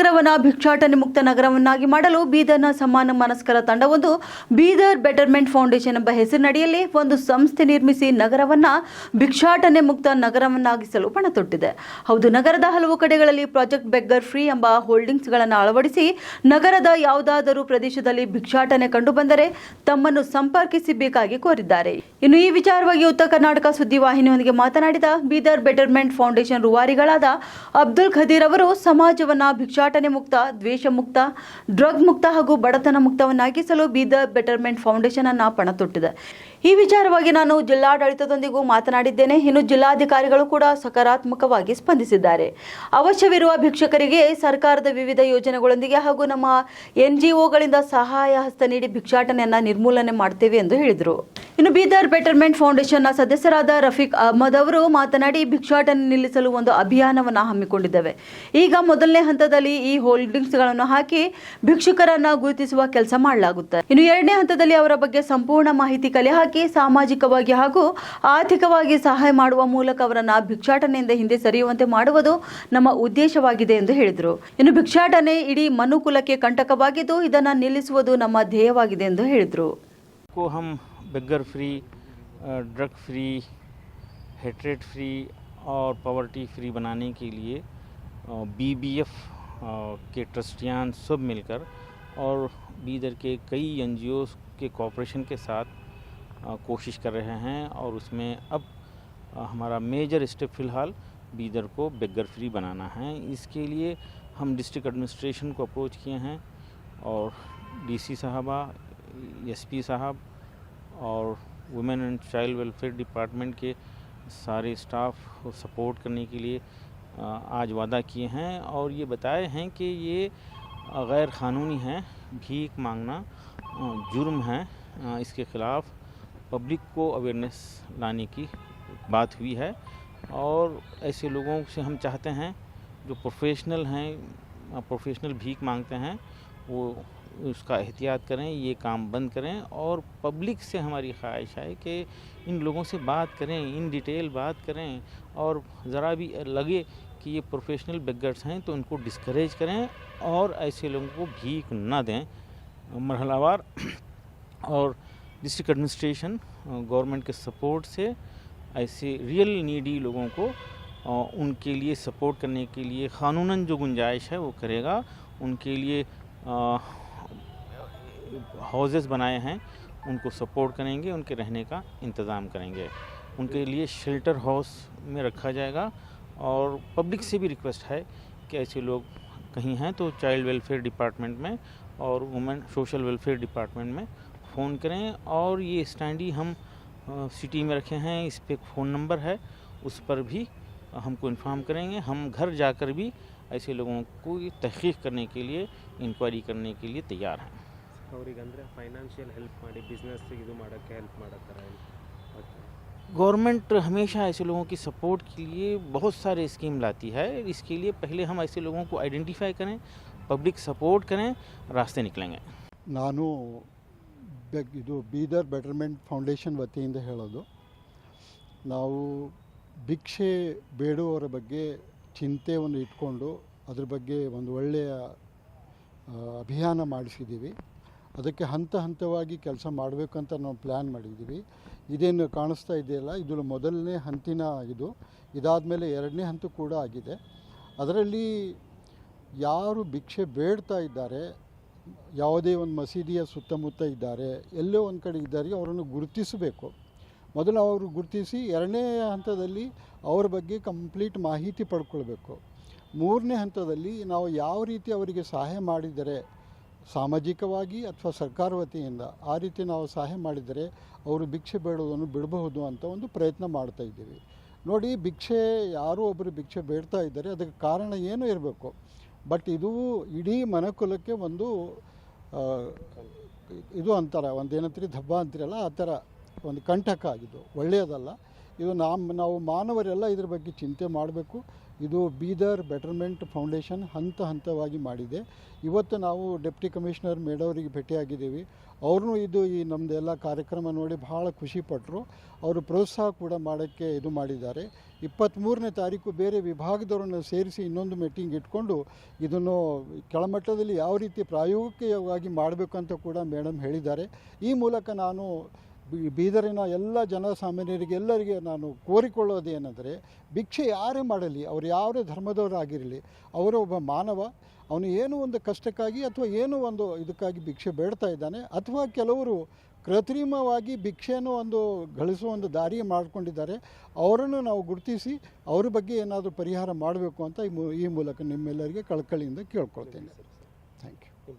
இருக்கிற ನಗರವನ್ನ ಭಿಕ್ಷಾಟನೆ ಮುಕ್ತ ನಗರವನ್ನಾಗಿ ಮಾಡಲು ಬೀದರ್ನ ಸಮಾನ ಮನಸ್ಕರ ತಂಡವೊಂದು ಬೀದರ್ ಬೆಟರ್ಮೆಂಟ್ ಫೌಂಡೇಶನ್ ಎಂಬ ಹೆಸರಿನಡಿಯಲ್ಲಿ ಒಂದು ಸಂಸ್ಥೆ ನಿರ್ಮಿಸಿ ನಗರವನ್ನ ಭಿಕ್ಷಾಟನೆ ಮುಕ್ತ ನಗರವನ್ನಾಗಿಸಲು ಪಣತೊಟ್ಟಿದೆ. ಹೌದು, ನಗರದ ಹಲವು ಕಡೆಗಳಲ್ಲಿ ಪ್ರಾಜೆಕ್ಟ್ ಬೆಗ್ಗರ್ ಫ್ರೀ ಎಂಬ ಹೋಲ್ಡಿಂಗ್ಸ್ಗಳನ್ನು ಅಳವಡಿಸಿ ನಗರದ ಯಾವುದಾದರೂ ಪ್ರದೇಶದಲ್ಲಿ ಭಿಕ್ಷಾಟನೆ ಕಂಡುಬಂದರೆ ತಮ್ಮನ್ನು ಸಂಪರ್ಕಿಸಬೇಕಾಗಿ ಕೋರಿದ್ದಾರೆ. ಇನ್ನು ಈ ವಿಚಾರವಾಗಿ ಉತ್ತರ ಕರ್ನಾಟಕ ಸುದ್ದಿವಾಹಿನಿಯೊಂದಿಗೆ ಮಾತನಾಡಿದ ಬೀದರ್ ಬೆಟರ್ಮೆಂಟ್ ಫೌಂಡೇಶನ್ ರೂವಾರಿಗಳಾದ ಅಬ್ದುಲ್ ಖದೀರ್ ಅವರು, ಸಮಾಜವನ್ನ ಭಿಕ್ಷಾಟನೆ ಮುಕ್ತ ದ್ವೇಷ ಮುಕ್ತ ಡ್ರಗ್ ಮುಕ್ತ ಹಾಗೂ ಬಡತನ ಮುಕ್ತವನ್ನಾಗಿಸಲು ಬೀದರ್ ಬೆಟರ್ಮೆಂಟ್ ಫೌಂಡೇಶನ್ ಅನ್ನ ಪಣತೊಟ್ಟಿದೆ. ಈ ವಿಚಾರವಾಗಿ ನಾನು ಜಿಲ್ಲಾಡಳಿತದೊಂದಿಗೂ ಮಾತನಾಡಿದ್ದೇನೆ. ಇನ್ನು ಜಿಲ್ಲಾಧಿಕಾರಿಗಳು ಕೂಡ ಸಕಾರಾತ್ಮಕವಾಗಿ ಸ್ಪಂದಿಸಿದ್ದಾರೆ. ಅವಶ್ಯವಿರುವ ಭಿಕ್ಷಕರಿಗೆ ಸರ್ಕಾರದ ವಿವಿಧ ಯೋಜನೆಗಳೊಂದಿಗೆ ಹಾಗೂ ನಮ್ಮ ಎನ್ ಜಿ ಒಗಳಿಂದ ಸಹಾಯ ಹಸ್ತ ನೀಡಿ ಭಿಕ್ಷಾಟನೆಯನ್ನು ನಿರ್ಮೂಲನೆ ಮಾಡ್ತೇವೆ ಎಂದು ಹೇಳಿದರು. ಇನ್ನು ಬೀದರ್ ಬೆಟರ್ಮೆಂಟ್ ಫೌಂಡೇಶನ್ನ ಸದಸ್ಯರಾದ ರಫೀಕ್ ಅಹಮದ್ ಅವರು ಮಾತನಾಡಿ, ಭಿಕ್ಷಾಟನೆ ನಿಲ್ಲಿಸಲು ಒಂದು ಅಭಿಯಾನವನ್ನು ಹಮ್ಮಿಕೊಂಡಿದ್ದೇವೆ. ಈಗ ಮೊದಲನೇ ಹಂತದಲ್ಲಿ ಈ ಹೋಲ್ಡಿಂಗ್ಸ್ಗಳನ್ನು ಹಾಕಿ ಭಿಕ್ಷುಕರನ್ನು ಗುರುತಿಸುವ ಕೆಲಸ ಮಾಡಲಾಗುತ್ತದೆ ಇನ್ನು ಎರಡನೇ ಹಂತದಲ್ಲಿ ಅವರ ಬಗ್ಗೆ ಸಂಪೂರ್ಣ ಮಾಹಿತಿ ಕಲೆ ಹಾಕಿ ಸಾಮಾಜಿಕವಾಗಿ ಹಾಗೂ ಆರ್ಥಿಕವಾಗಿ ಸಹಾಯ ಮಾಡುವ ಮೂಲಕ ಅವರನ್ನ ಭಿಕ್ಷಾಟನೆಯಿಂದ ಹಿಂದೆ ಸರಿಯುವಂತೆ ಮಾಡುವುದು ನಮ್ಮ ಉದ್ದೇಶವಾಗಿದೆ ಎಂದು ಹೇಳಿದರು ಇನ್ನು ಭಿಕ್ಷಾಟನೆ ಇಡೀ ಮನುಕುಲಕ್ಕೆ ಕಂಟಕವಾಗಿದ್ದು ಇದನ್ನು ನಿಲ್ಲಿಸುವುದು ನಮ್ಮ ಧ್ಯೇಯವಾಗಿದೆ ಎಂದು ಹೇಳಿದರು को हम beggar free drug free hatred free और पावर्टी फ्री बनाने के लिए बीबीएफ के ट्रस्टियान सब मिलकर और बीदर के कई एन के कॉपरेशन के साथ अ, कोशिश कर रहे हैं और उसमें अब हमारा मेजर स्टेप फ़िलहाल बीदर को बेगर फ्री बनाना है। इसके लिए हम डिस्ट्रिक्ट एडमिनिस्ट्रेशन को अप्रोच किए हैं और डीसी साहबा, एसपी साहब और women and child welfare department के सारे स्टाफ को सपोर्ट करने के लिए आज वादा किए हैं और ये बताए हैं कि ये गैर क़ानूनी है, भीख मांगना जुर्म है इसके ख़िलाफ़ पब्लिक को अवेयरनेस लाने की बात हुई है। और ऐसे लोगों से हम चाहते हैं, जो प्रोफेशनल हैं प्रोफेशनल भीख मांगते हैं, वो उसका एहतियात करें, ये काम बंद करें। और पब्लिक से हमारी ख्वाहिश है कि इन लोगों से बात करें इन डिटेल बात करें। और ज़रा भी लगे कि ये प्रोफेशनल बेगर्स हैं तो उनको डिस्करेज करें और ऐसे लोगों को भीख ना दें। मरहलावार और डिस्ट्रिक्ट एडमिनिस्ट्रेशन गवर्नमेंट के सपोर्ट से ऐसे रियल नीडी लोगों को उनके लिए सपोर्ट करने के लिए क़ानूनन जो गुंजाइश है वो करेगा। उनके लिए हाउसेस बनाए हैं, उनको सपोर्ट करेंगे, उनके रहने का इंतज़ाम करेंगे। उनके लिए शेल्टर हाउस में रखा जाएगा और पब्लिक से भी रिक्वेस्ट है कि ऐसे लोग कहीं हैं तो चाइल्ड वेलफेयर डिपार्टमेंट में और वुमेन सोशल वेलफेयर डिपार्टमेंट में फ़ोन करें और ये स्टैंडी हम अ, सिटी में रखे हैं इस पर फ़ोन नंबर है उस पर भी हमको इन्फॉर्म करेंगे हम घर जाकर भी ऐसे लोगों को ये तहकीक करने के लिए इंक्वायरी करने के लिए तैयार हैं ಅವ್ರಿಗೆ ಅಂದರೆ ಫೈನಾನ್ಷಿಯಲ್ ಹೆಲ್ಪ್ ಮಾಡಿ ಬಿಸ್ನೆಸ್ ಇದು ಮಾಡೋಕ್ಕೆ ಹೆಲ್ಪ್ ಮಾಡೋ ಥರ ಓಕೆ गवर्नमेंट हमेशा ऐसे लोगों की सपोर्ट के लिए बहुत सारे स्कीम लाती है इसके लिए पहले हम ऐसे लोगों को आइडेंटिफाई करें पब्लिक सपोर्ट करें रास्ते निकलेंगे ನಾನು ಬೆಗ್ ಇದು ಬೀದರ್ ಬೆಟರ್ಮೆಂಟ್ ಫೌಂಡೇಶನ್ ವತಿಯಿಂದ ಹೇಳೋದು. ನಾವು ಭಿಕ್ಷೆ ಬೇಡುವವರ ಬಗ್ಗೆ ಚಿಂತೆಯನ್ನು ಇಟ್ಕೊಂಡು ಅದ್ರ ಬಗ್ಗೆ ಒಂದು ಒಳ್ಳೆಯ ಅಭಿಯಾನ ಮಾಡಿಸಿದ್ದೀವಿ. ಅದಕ್ಕೆ ಹಂತ ಹಂತವಾಗಿ ಕೆಲಸ ಮಾಡಬೇಕಂತ ನಾವು ಪ್ಲ್ಯಾನ್ ಮಾಡಿದ್ದೀವಿ. ಇದೇನು ಕಾಣಿಸ್ತಾ ಇದೆಯಲ್ಲ ಇದು ಮೊದಲನೇ ಹಂತಿನ ಇದು. ಇದಾದಮೇಲೆ ಎರಡನೇ ಹಂತ ಕೂಡ ಆಗಿದೆ. ಅದರಲ್ಲಿ ಯಾರು ಭಿಕ್ಷೆ ಬೇಡ್ತಾ ಇದ್ದಾರೆ ಯಾವುದೇ ಒಂದು ಮಸೀದಿಯ ಸುತ್ತಮುತ್ತ ಇದ್ದಾರೆ, ಎಲ್ಲೋ ಒಂದು ಕಡೆ ಇದ್ದಾರೆ, ಅವರನ್ನು ಗುರುತಿಸಬೇಕು. ಮೊದಲು ಅವರು ಗುರುತಿಸಿ ಎರಡನೇ ಹಂತದಲ್ಲಿ ಅವರ ಬಗ್ಗೆ ಕಂಪ್ಲೀಟ್ ಮಾಹಿತಿ ಪಡ್ಕೊಳ್ಬೇಕು. ಮೂರನೇ ಹಂತದಲ್ಲಿ ನಾವು ಯಾವ ರೀತಿ ಅವರಿಗೆ ಸಹಾಯ ಮಾಡಿದರೆ, ಸಾಮಾಜಿಕವಾಗಿ ಅಥವಾ ಸರ್ಕಾರ ವತಿಯಿಂದ ಆ ರೀತಿ ನಾವು ಸಹಾಯ ಮಾಡಿದರೆ ಅವರು ಭಿಕ್ಷೆ ಬೇಡೋದನ್ನು ಬಿಡಬಹುದು ಅಂತ ಒಂದು ಪ್ರಯತ್ನ ಮಾಡ್ತಾ ಇದ್ದೀವಿ. ನೋಡಿ, ಭಿಕ್ಷೆ, ಯಾರೋ ಒಬ್ಬರು ಭಿಕ್ಷೆ ಬೇಡ್ತಾ ಇದ್ದಾರೆ, ಅದಕ್ಕೆ ಕಾರಣ ಏನು ಇರಬೇಕು? ಬಟ್ ಇದು ಇಡೀ ಮನಕುಲಕ್ಕೆ ಒಂದು ಇದು ಅಂತಾರೆ ಒಂದು ಏನಂತೀರಿ ದಬ್ಬ ಅಂತೀರಲ್ಲ, ಆ ಥರ ಒಂದು ಕಂಟಕ ಆಗಿದ್ದು, ಒಳ್ಳೆಯದಲ್ಲ. ಇದು ನಮ್ಮ ನಾವು ಮಾನವರೆಲ್ಲ ಇದ್ರ ಬಗ್ಗೆ ಚಿಂತೆ ಮಾಡಬೇಕು. ಇದು ಬೀದರ್ ಬೆಟರ್ಮೆಂಟ್ ಫೌಂಡೇಶನ್ ಹಂತ ಹಂತವಾಗಿ ಮಾಡಿದೆ. ಇವತ್ತು ನಾವು ಡೆಪ್ಟಿ ಕಮಿಷನರ್ ಮೇಡವರಿಗೆ ಭೇಟಿಯಾಗಿದ್ದೀವಿ. ಅವ್ರನ್ನೂ ಇದು ಈ ನಮ್ಮದೆಲ್ಲ ಕಾರ್ಯಕ್ರಮ ನೋಡಿ ಭಾಳ ಖುಷಿಪಟ್ಟರು ಅವರು ಪ್ರೋತ್ಸಾಹ ಕೂಡ ಮಾಡೋಕ್ಕೆ ಇದು ಮಾಡಿದ್ದಾರೆ. ಇಪ್ಪತ್ತ್ಮೂರನೇ ತಾರೀಕು ಬೇರೆ ವಿಭಾಗದವರನ್ನು ಸೇರಿಸಿ ಇನ್ನೊಂದು ಮೀಟಿಂಗ್ ಇಟ್ಕೊಂಡು ಇದನ್ನು ಕೆಳಮಟ್ಟದಲ್ಲಿ ಯಾವ ರೀತಿ ಪ್ರಾಯೋಗಿಕವಾಗಿ ಮಾಡಬೇಕು ಅಂತ ಕೂಡ ಮೇಡಮ್ ಹೇಳಿದ್ದಾರೆ. ಈ ಮೂಲಕ ನಾನು ಬೀದರಿನ ಎಲ್ಲ ಜನಸಾಮಾನ್ಯರಿಗೆ ಎಲ್ಲರಿಗೆ ನಾನು ಕೋರಿಕೊಳ್ಳೋದೇನೆಂದರೆ ಭಿಕ್ಷೆ ಯಾರೇ ಮಾಡಲಿ ಅವರು ಯಾವುದೇ ಧರ್ಮದವರಾಗಿರಲಿ ಅವರು ಒಬ್ಬ ಮಾನವ ಅವನು ಏನೋ ಒಂದು ಕಷ್ಟಕ್ಕಾಗಿ ಅಥವಾ ಏನೋ ಒಂದು ಇದಕ್ಕಾಗಿ ಭಿಕ್ಷೆ ಬೇಡ್ತಾ ಇದ್ದಾನೆ ಅಥವಾ ಕೆಲವರು ಕೃತ್ರಿಮವಾಗಿ ಭಿಕ್ಷೆಯನ್ನು ಒಂದು ಗಳಿಸುವ ಒಂದು ದಾರಿ ಮಾಡಿಕೊಂಡಿದ್ದಾರೆ ಅವರನ್ನು ನಾವು ಗುರುತಿಸಿ ಅವ್ರ ಬಗ್ಗೆ ಏನಾದರೂ ಪರಿಹಾರ ಮಾಡಬೇಕು ಅಂತ ಈ ಮೂಲಕ ನಿಮ್ಮೆಲ್ಲರಿಗೆ ಕಳಕಳಿಯಿಂದ ಕೇಳ್ಕೊಳ್ತೇನೆ. Thank you